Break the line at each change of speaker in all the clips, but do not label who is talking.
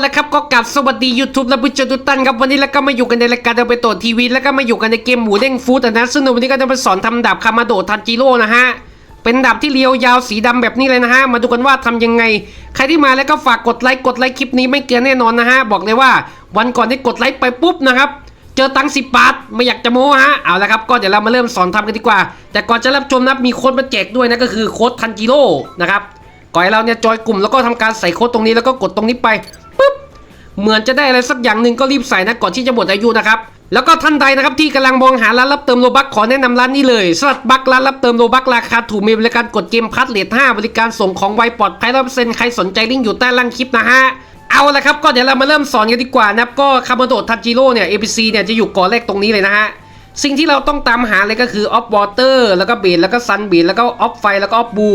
และครับก็กลับสวัสดี YouTube และผู้ชมทุกท่านครับวันนี้แล้วก็มาอยู่กันในรายการเดินไปโตทีวีแล้วก็มาอยู่กันในเกมหมูเด้งฟูดนะซึ่งวันนี้ก็จะมาสอนทำดาบคามาโดทันจิโร่นะฮะเป็นดาบที่เรียวยาวสีดำแบบนี้เลยนะฮะมาดูกันว่าทำยังไง ใครที่มาแล้วก็ฝากกดไลค์กดไลค์คลิปนี้ไม่เกินแน่นอนนะฮะบอกเลยว่าวันก่อนที่กดไลค์ไปปุ๊บนะครับเจอตังค์สิบบาทไม่อยากจะโม้ฮะเอาละครับก็เดี๋ยวเรามาเริ่มสอนทำกันดีกว่า แต่ก่อนจะรับชมนะมีโค้ดมาแจกด้วยนะก็คือโค้ดทันจิโร่นะครับก่อนเราเนี่ยจอยกลุ่มแล้วก็ทำการใส่โค้ดตรงนี้แล้วก็กดตรงนี้ไป เหมือนจะได้อะไรสักอย่างหนึ่งก็รีบใส่นะก่อนที่จะหมดอายุนะครับแล้วก็ท่านใดนะครับที่กำลังมองหาร้านรับเติมโลบักขอแนะนำร้านนี้เลยสลัดบักร้านรับเติมโลบักราคาถูกมีบริการกดเกมพัดเลท5บริการส่งของไวปลอดภัยร้อยเปอร์เซ็นต์ใครสนใจลิงก์อยู่ใต้ล่างคลิปนะฮะเอาละครับก็เดี๋ยวเรามาเริ่มสอนกันดีกว่านะครับก็คาร์โดทันจิโร่เนี่ย APC เนี่ยจะอยู่ก่อนแรกตรงนี้เลยนะฮะสิ่งที่เราต้องตามหาเลยก็คือออฟวอเตอร์แล้วก็เบดแล้วก็ซันเบดแล้วก็ออฟไฟแล้วก็ออฟบู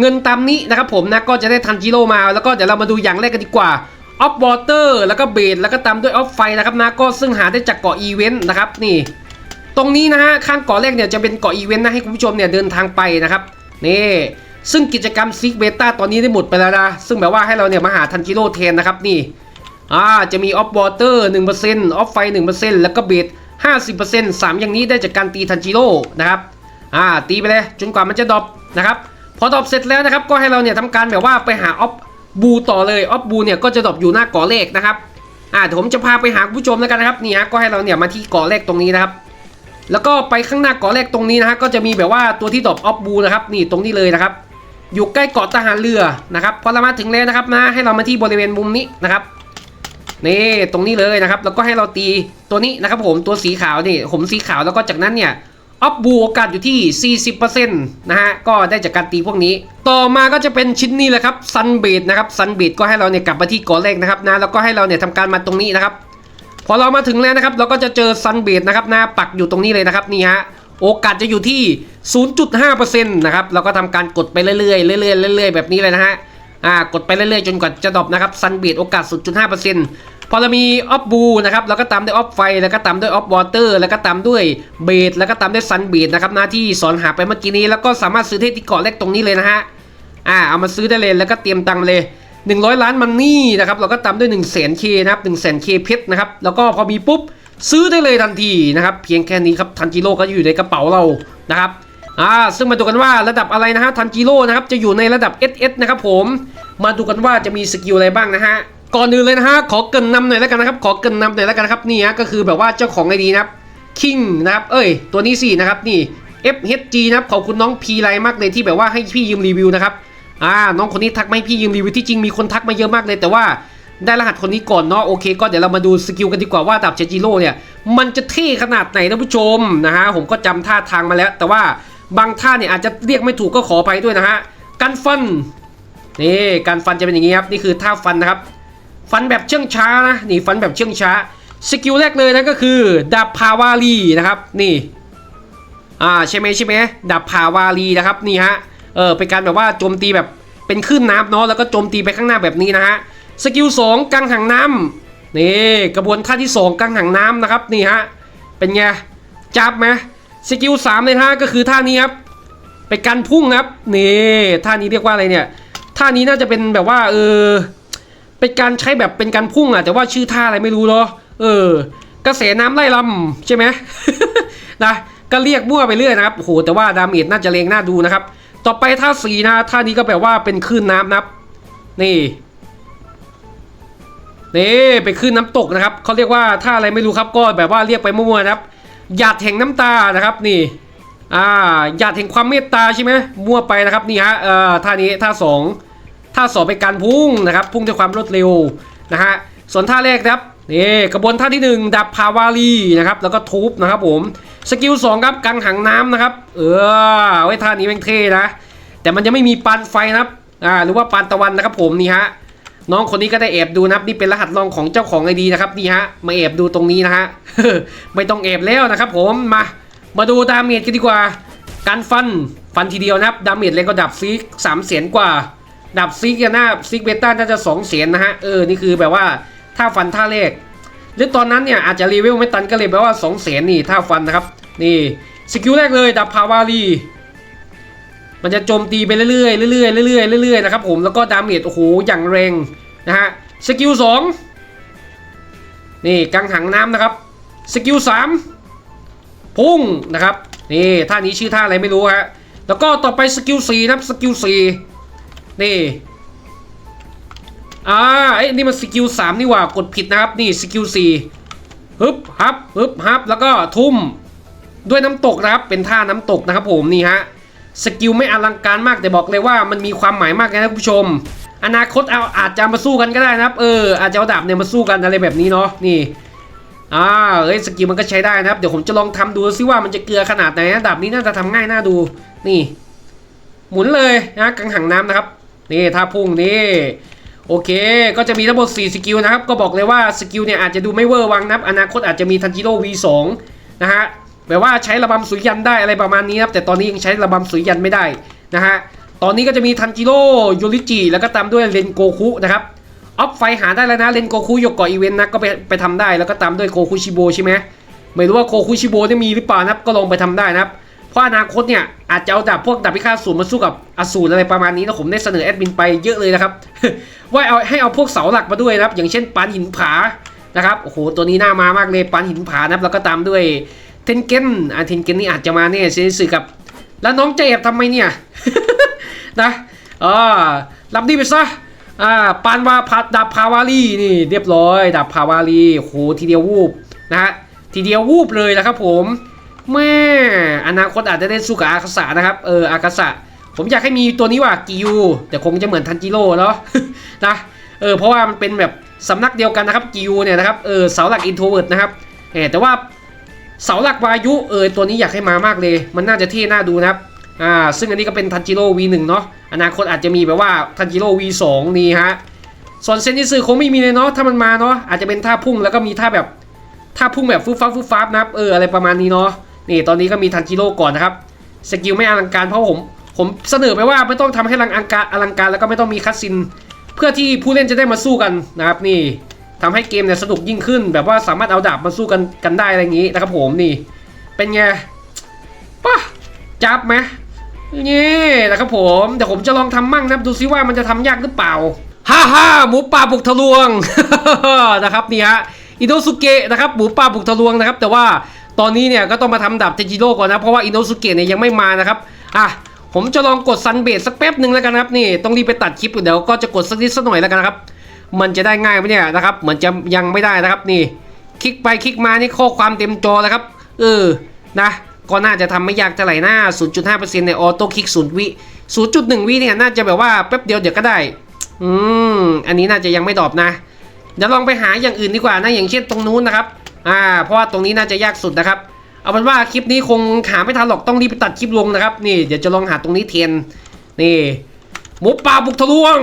เงินตามนี้นะครับผมนะก็จะได้ทันจิโร่มาแล้วก็เดี๋ยวเรามาดูอย่างแรกกันดีกว่า ออฟวอเตอร์แล้วก็เบดแล้วก็ตามด้วยออฟไฟนะครับนะก็ซึ่งหาได้จากเกาะอีเวนต์นะครับนี่ตรงนี้นะฮะข้างเกาะแรกเนี่ยจะเป็นเกาะอีเวนต์นะให้คุณผู้ชมเนี่ยเดินทางไปนะครับนี่ซึ่งกิจกรรมซิกเบต้าตอนนี้ได้หมดไปแล้วนะซึ่งแบบว่าให้เราเนี่ยมาหาทันจิโร่แทนนะครับนี่อ่าจะมีออฟวอเตอร์หนึ่งเปอร์เซ็นต์ออฟไฟหนึ่งเปอร์เซ็นต์แล้วก็เบสห้าสิบเปอร์เซ็นต์สามอย่างนี้ได้จากการตีทันจิโร่นะครับอ่าตีไปเลยจนกว่ามันจะดรอปนะครับพอดรอปเสร็จแล้วนะครับก็ให้เราเนี่ยทำการแบบว่าไปหาออฟ บูต่อเลยออฟบูเนี่ยก็จะดรอปอยู่หน้ากาะเลขนะครับอ่าเดี๋ยวผมจะพาไปหาคุณผู้ชมแล้วกันนะครับนี่ฮะก็ให้เราเนี่ยมาที่กาะเลขตรงนี้นะครับ แล้วก็ไปข้างหน้ากาะแรกตรงนี้นะฮะก็จะมีแบบว่าตัวที่ดรอปออฟบูนะครับนี่ตรงนี้เลยนะครับ อยู่ใกล้เกาะทหารเรือนะครับพอเรามาถึงแล้วนะครับนะให้เรามาที่บริเวณมุมนี้นะครับนี่ตรงนี้เลยนะครับ แล้วก็ให้เราตีตัวนี้นะครับ ผมตัวสีขาวนี่ผมสีขาวแล้วก็จากนั้นเนี่ย ออฟบูโอกาสอยู่ที่ 40%นะฮะ ก็ได้จากการตีพวกนี้ ต่อมาก็จะเป็นชิ้นนี้แหละครับซันเบดนะครับซันเบดก็ให้เราเนี่ยกลับมาที่กาะแรกนะครับนะแล้วก็ให้เราเนี่ยทำการมาตรงนี้นะครับ พอเรามาถึงแล้วนะครับ เราก็จะเจอซันเบดนะครับหน้าปักอยู่ตรงนี้เลยนะครับนี่ฮะโอกาสจะอยู่ที่ 0.5%นะครับเราก็ทำการกดไปเรื่อยๆเรื่อยๆเรื่อยๆแบบนี้เลยนะฮะอ่ากดไปเรื่อยๆจนกว่าจะดรอปนะครับซันเบดโอกาส 0.5% พอเรามีออฟบูนะครับแล้วก็ตามด้วยออฟไฟแล้วก็ตามด้วยออฟวอเตอร์แล้วก็ตามด้วยเบดแล้วก็ตามด้วยซันเบดนะครับหน้าที่สอนหาไปเมื่อกี้นี้แล้วก็สามารถซื้อเที่เกาะแรกตรงนี้เลยนะฮะอ่าเอามาซื้อได้เลยแล้วก็เตรียมตังเลย 100 ล้านมันนี่นะครับเราก็ตามด้วย1 0 0 0 0แสนเคนะครับ1 0 0 0 0แสนเคเพชรนะครับแล้วก็พอมีปุ๊บซื้อได้เลยทันทีนะครับเพียงแค่นี้ครับทันจิโร่ก็อยู่ในกระเป๋าเรานะครับอ่าซึ่งมาดูกันว่าระดับอะไรนะฮะทันจิโร่นะครับจะอยู่ในระดับ SS นะครับผมมาดูกันว่าจะมีสกิลอะไรบ้างนะฮะ ก่อนอื่นเลยนะฮะขอเกินนำหน่อยแล้วกันนะครับขอเกินนำหน่อยแล้วกันนะครับนี่ฮะก็คือแบบว่าเจ้าของไอดีนะครับคิงนะครับเอ้ยตัวนี้สินะครับนี่ FHG นะครับขอบคุณน้องพีไลมากเลยที่แบบว่าให้พี่ยืมรีวิวนะครับอ่าน้องคนนี้ทักไมาให้พี่ยืมรีวิวที่จริงมีคนทักมาเยอะมากเลยแต่ว่าได้รหัสคนนี้ก่อนเนาะโอเคก็เดี๋ยวเรามาดูสกิลกันดีกว่าว่าดาบเจจิโร่เนี่ยมันจะเท่ขนาดไหนนะผู้ชมนะฮะผมก็จำท่าทางมาแล้ว แต่ว่าบางท่าเนี่ยอาจจะเรียกไม่ถูกก็ขออภัยด้วยนะฮะการฟันนี่การฟันจะเป็นอย่างนี้ครับนี่คือท่าฟันนะครับ ฟันแบบเชื่องช้านะนี่ฟันแบบเชื่องช้าสกิลแรกเลยนะก็คือดาบพาวารีนะครับนี่อ่าใช่ไหมใช่ไหมดับผาวารีนะครับนี่ฮะเออเป็นการแบบว่าโจมตีแบบเป็นคลื่นน้ำเนาะแล้วก็โจมตีไปข้างหน้าแบบนี้นะฮะสกิลสองกังหังน้ำนี่กระบวนท่าที่สองกังหังน้ำนะครับนี่ฮะเป็นไงจับไหมสกิลสามเลยฮะก็คือท่านี้ครับเป็นการพุ่งครับนี่ท่านี้เรียกว่าอะไรเนี่ยท่านี้น่าจะเป็นแบบว่าเออ เป็นการใช้แบบเป็นการพุ่งอะแต่ว่าชื่อท่าอะไรไม่รู้เนาะเออ กระแสน้ำไล่ลำใช่ไหมนะก็เรียกมั่วไปเรื่อยนะครับโอ้โหแต่ว่าดาเมจน่าจะเลงน่าดูนะครับ ต่อไปท่าสีนะท่านี้ก็แปลว่าเป็นคลื่นน้ำนับ นี่นี่เป็นคลื่นน้ำตกนะครับเขาเรียกว่าท่าอะไรไม่รู้ครับก็แบบว่าเรียกไปมั่วๆนะครับหยาดแห่งน้ำตานะครับนี่อ่าหยาดแห่งความเมตตาใช่ไหมมั่วไปนะครับนี่ฮะเอ่อท่านี้ท่าสอง ท่าสองเป็นการพุ่งนะครับ พุ่งด้วยความรวดเร็วนะฮะส่วนท่าแรกนะครับนี่กระบวนท่าที่หนึ่งดับพาวารีนะครับแล้วก็ทุบนะครับผมสกิลสองครับกังหังน้ำนะครับ เออไว้ท่านี้แม่งเท่นะ แต่มันจะไม่มีปานไฟนะครับอ่าหรือว่าปานตะวันนะครับผมนี่ฮะน้องคนนี้ก็ได้แอบดูนะครับนี่เป็นรหัสลองของเจ้าของไอดีนะครับนี่ฮะมาแอบดูตรงนี้นะฮะไม่ต้องแอบแล้วนะครับผมมามาดูดาเมจกันดีกว่า การฟันฟันทีเดียวนะครับดาเมจเลยก็ดับซิกสามเสียนกว่า ดับซิกนหน้าซิกเบต้าน่าจะสองเสียนนะฮะ เออ นี่คือแบบว่าท่าฟันท่าแรกหรือตอนนั้นเนี่ยอาจจะรีเวลไม่ตันก็เลยแปลว่า2แสนนี่ท่าฟันนะครับ นี่สกิลแรกเลยดับพาวารีมันจะโจมตีไปเรื่อยๆเรื่อยๆเรื่อยๆเรื่อยๆนะครับผมแล้วก็ดาเมจโอ้โหอย่างแรงนะฮะสกิลสองนี่กังหังน้ำนะครับสกิลสามพุ่งนะครับนี่ท่านี้ชื่อท่าอะไรไม่รู้ฮะแล้วก็ต่อไปสกิลสี่นะครับสกิลสี่ นี่อ่าไอ้ยนี่มันสกิลสามนี่หว่ากดผิดนะครับนี่สกิลสี่ฮึบฮับฮึบฮับแล้วก็ทุ่มด้วยน้ำตกนะครับ เป็นท่าน้ำตกนะครับผมนี่ฮะสกิลไม่อลังการมากแต่บอกเลยว่ามันมีความหมายมากเลยนะคุณผู้ชม อนาคตเอาอาจจะมาสู้กันก็ได้นะครับ เอออาจจะเอาดาบเนี่ยมาสู้กันอะไรแบบนี้เนาะนี่อ่าเอ้ยสกิลมันก็ใช้ได้นะครับ เดี๋ยวผมจะลองทำดูซิว่ามันจะเกลือขนาดไหนนะดาบนี้น่าจะทำง่ายน่าดูนี่ หมุนเลยนะกังหังน้ำนะครับ นี่ท่าพุ่งนี่โอเค ก็จะมีทั้งหมด 4 สกิลนะครับ ก็บอกเลยว่าสกิลเนี่ยอาจจะดูไม่เวอร์วังนับ อนาคตอาจจะมีทันจิโร่ V2 นะฮะแบบว่าใช้ระบำสุริยันได้อะไรประมาณนี้ครับ แต่ตอนนี้ยังใช้ระบำสุริยันไม่ได้นะฮะ ตอนนี้ก็จะมีทันจิโร่ยูริจิ แล้วก็ตามด้วยเรนโกคุนะครับ ออฟไฟหาได้แล้วนะเรนโกคุยกกาะอีเวนต์นะก็ไปไปทำได้ แล้วก็ตามด้วยโกคุชิโบใช่ไหมไม่รู้ว่าโกคุชิโบได้มีหรือเปล่านะครับ ก็ลองไปทำได้นะครับ ราะอนาคตเนี่ยอาจจะเอาดาบพวกดาบพิฆาตศูนย์มาสู้กับอสูรอะไรประมาณนี้นะผมได้เสนอแอดมินไปเยอะเลยนะครับว่าเอาให้เอาพวกเสาหลักมาด้วยนะครับ อย่างเช่นปานหินผานะครับโอ้โหตัวนี้น่ามามากเลยปานหินผานะครับแล้วก็ตามด้วยเทนเกนอ่าเทนเกนนี่อาจจะมาเนี่ยเซนสึกับ แล้วน้องจแอบทำไมเนี่ยนะอ่ารับนี่ไปซะอ่าปานวาพัดดาบพาวารีนี่เรียบร้อยดาบพาวารีโอ้โหทีเดียววูบนะฮะทีเดียววูบเลยนะครับผม แม่อนาคตอาจจะได้สู้กับอาคาสะนะครับเอออาคาสะผมอยากให้มีตัวนี้ว่ะกิยูแต่คงจะเหมือนทันจิโร่เนาะนะเออเพราะว่ามันเป็นแบบสำนักเดียวกันนะครับกิยูเนี่ยนะครับเออเสาหลักอินโทรเวิร์ดนะครับเออแต่ว่าเสาหลักวายุเออตัวนี้อยากให้มามากเลย มันน่าจะเท่น่าดูนะครับอ่าซึ่งอันนี้ก็เป็นทันจิโร่ V1 เนาะอนาคตอาจจะมีแบบว่าทันจิโร่ V2 นี่ฮะส่วนเซนนิสึคงไม่มีเลยเนาะถ้ามันมาเนาะอาจจะเป็นท่าพุ่งแล้วก็มีท่าแบบท่าพุ่งแบบฟุบฟับฟุบฟับนะครับเอออะไรประมาณนี้เนาะ นี่ตอนนี้ก็มีทันจิโร่ก่อนนะครับสกิลไม่อลังการเพราะผมผมเสนอไปว่าไม่ต้องทำให้อลังการอลังการแล้วก็ไม่ต้องมีคัสซิน เพื่อที่ผู้เล่นจะได้มาสู้กันนะครับนี่ทำให้เกมเนี่ยสนุกยิ่งขึ้น แบบว่าสามารถเอาดาบมาสู้กันกันได้อะไรอย่างนี้นะครับผมนี่ เป็นไงปะจับไหมนี่นะครับผมเดี๋ยวผมจะลองทำมั่งนะดูซิว่ามันจะทำยากหรือเปล่าฮ่าฮ่าหมูป่าบุกทะลวงนะครับนี่ฮะอิโนสุเกะนะครับหมูป่าบุกทะลวงนะครับ แต่ว่า ตอนนี้เนี่ยก็ต้องมาทำดาบเทจิโร่ก่อนนะ เพราะว่าอินโนสุเกะเนี่ยยังไม่มานะครับ อะ ผมจะลองกดซันเบดสักแป๊บหนึ่งแล้วกันนะครับ นี่ต้องรีบไปตัดคลิปเดี๋ยวก็จะกดสักนิดสักหน่อยแล้วกันนะครับ มันจะได้ง่ายไหมเนี่ยนะครับ เหมือนจะยังไม่ได้นะครับนี่ คลิกไปคลิกมานี่ข้อความเต็มจอแล้วครับ เออ นะ ก็น่าจะทำไม่ยากเท่าไหร่นะ0.5%ในออโต้คลิก0วิ 0.1 วิเนี่ยน่าจะแบบว่าแป๊บเดียวเดี๋ยวก็ได้ อืม อันนี้น่าจะยังไม่ตอบนะ เดี๋ยวลองไปหาอย่างอื่นดีกว่านะ อย่างเช่นตรงนู้นนะครับ อ่าเพราะว่าตรงนี้น่าจะยากสุดนะครับ เอาเป็นว่าคลิปนี้คงหาไม่ทันหรอกต้องรีบไปตัดคลิปลงนะครับ นี่เดี๋ยวจะลองหาตรงนี้เทียนนี่หมูป่าบุกทะลวง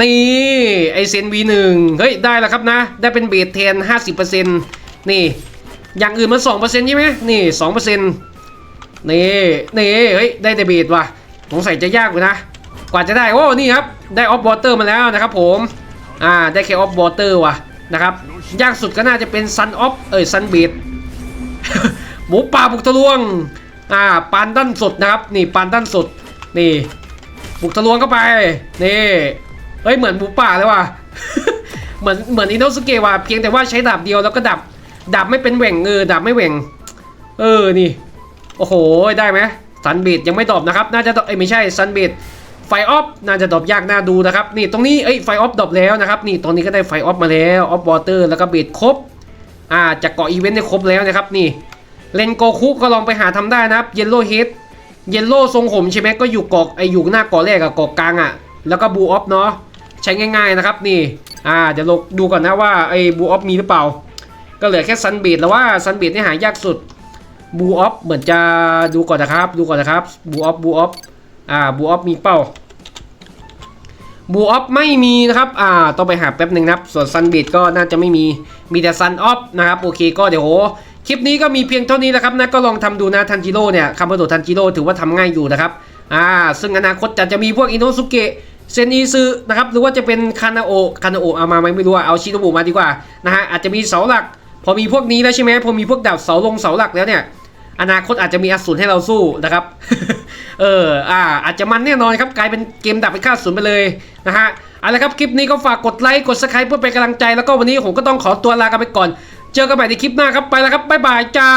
นี่ไอเซน V1 เฮ้ยได้แล้วครับนะ ได้เป็นเบสเทน50%นนี่ อย่างอื่นมัน2%ใช่ไหมนี่2%นี่นี่เฮ้ยได้แต่เบสว่ะสงสัยจะยากอยู่นะ กว่าจะได้โอ้นี่ครับได้ออฟบอเตอร์มาแล้วนะครับผม อ่าได้แค่ออฟบอเตอร์ว่ะ นะครับยากสุดก็น่าจะเป็นซันออฟเอ้ยซันเบดหมูป่าบุกทะลวงอ่าปานด้านสุดนะครับ นี่ปานด้านสุดนี่ บุกทะลวงเข้าไปนี่เฮ้ยเหมือนหมูป่าเลยว่ะเหมือนเหมือนอินโนสเกะว่ะเพียงแต่ว่าใช้ดาบเดียวแล้วก็ดับดับไม่เป็นแหว่งเออดับไม่แหว่ง เออนี่ โอ้โหได้ไหมซันเบดยังไม่ตอบนะครับ น่าจะตอบเอ้ยไม่ใช่ซันเบด ไฟออฟน่าจะตอบยากน่าดูนะครับนี่ตรงนี้เอ้ยไฟออฟตอบแล้วนะครับนี่ตรงนี้ก็ได้ไฟออฟมาแล้วออฟวอเตอร์แล้วก็เบดครบอ่าจากเกาะอีเวนต์ได้ครบแล้วนะครับนี่เลนโกคุก็ลองไปหาทำได้นะครับเยลโล่เฮดเยลโล่ทรงผมใช่ไหมก็อยู่เกาะไออยู่หน้าเกาะแรกกับเกาะกลางอะแล้วก็บูออฟเนาะใช้ง่ายๆนะครับนี่อ่าเดี๋ยวดูก่อนนะว่าไอบูออฟมีหรือเปล่า ก็เหลือแค่ซันเบดแล้วว่าซันเบดนี่หายากสุดบูออฟเหมือนจะดูก่อนนะครับ ดูก่อนนะครับบูออฟบูออฟ อ่าบูออฟมีเป้าบูออฟไม่มีนะครับอ่าต้องไปหาแป๊บหนึ่งนะครับ ส่วนซันเบดก็น่าจะไม่มีมีแต่ซันออฟนะครับโอเคก็เดี๋ยวโหคลิปนี้ก็มีเพียงเท่านี้แล้วครับนะก็ลองทำดูนะทันจิโร่เนี่ยคำว่าโดดทันจิโร่ถือว่าทำง่ายอยู่นะครับอ่าซึ่งอนาคตจะจะมีพวกอินโนสุเกะเซนอิซึนะครับหรือว่าจะเป็นคานาโอคานาโอเอามาไหมไม่รู้อะเอาชิโนบุมาดีกว่านะฮะอาจจะมีเสาหลัก พอมีพวกนี้แล้วใช่ไหมพอมีพวกดาบเสาลงเสาหลักแล้วเนี่ย อนาคตอาจจะมีอสูรให้เราสู้นะครับ เออ อ่า อาจจะมันแน่นอนครับ กลายเป็นเกมดับไปฆ่าศูนย์ไปเลยนะฮะ เอาละครับ คลิปนี้ก็ฝากกดไลค์ กดซับสไครป์เพื่อเป็นกำลังใจ แล้วก็วันนี้ผมก็ต้องขอตัวลากันไปก่อน เจอกันใหม่ในคลิปหน้าครับ ไปแล้วครับ บ๊ายบายจ้า